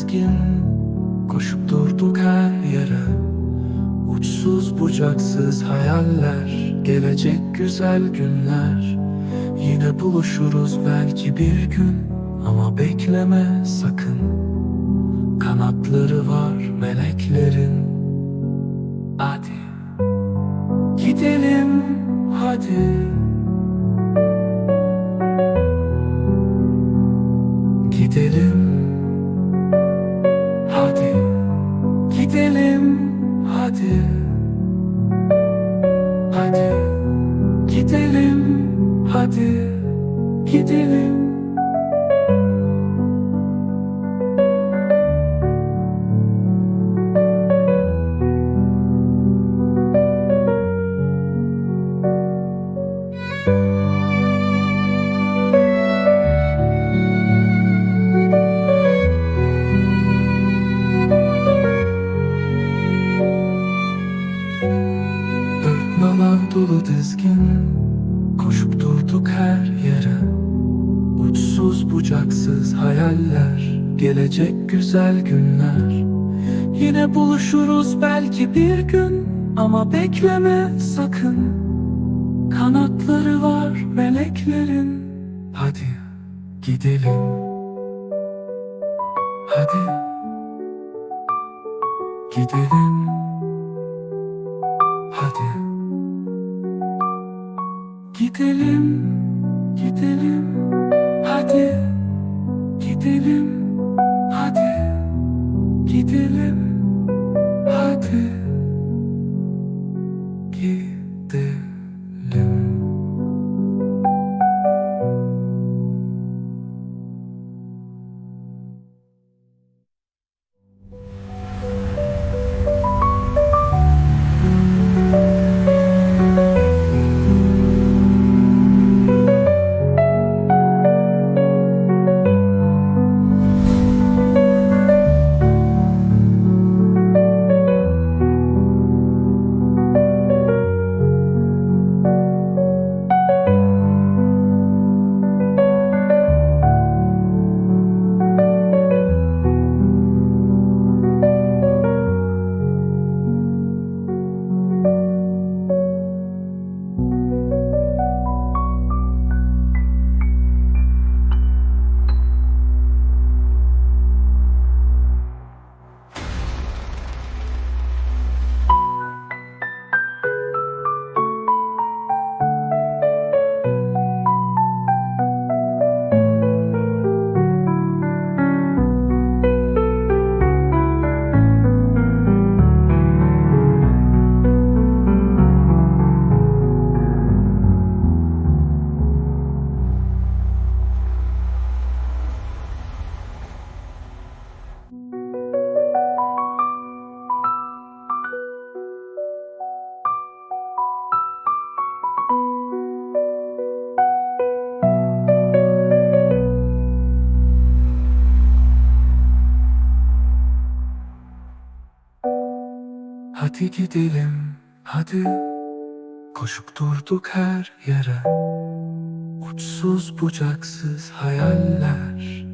gezgin Koşup durduk her yere. Uçsuz bucaksız hayaller Gelecek güzel günler. Yine buluşuruz belki bir gün Ama bekleme sakın. Kanatları var meleklerin. Hadi Gidelim hadi. Gidelim Hadi. Hadi. Gidelim Hadi. Gidelim dizgin Koşup durduk her yere. Uçsuz bucaksız hayaller Gelecek güzel günler. Yine buluşuruz belki bir gün Ama bekleme sakın. Kanatları var meleklerin. Hadi gidelim. Hadi Gidelim. Hadi Gidelim, gidelim, hadi. Gidelim, hadi. Gidelim, Hadi gidelim, hadi. Koşup durduk her yere. Uçsuz bucaksız hayaller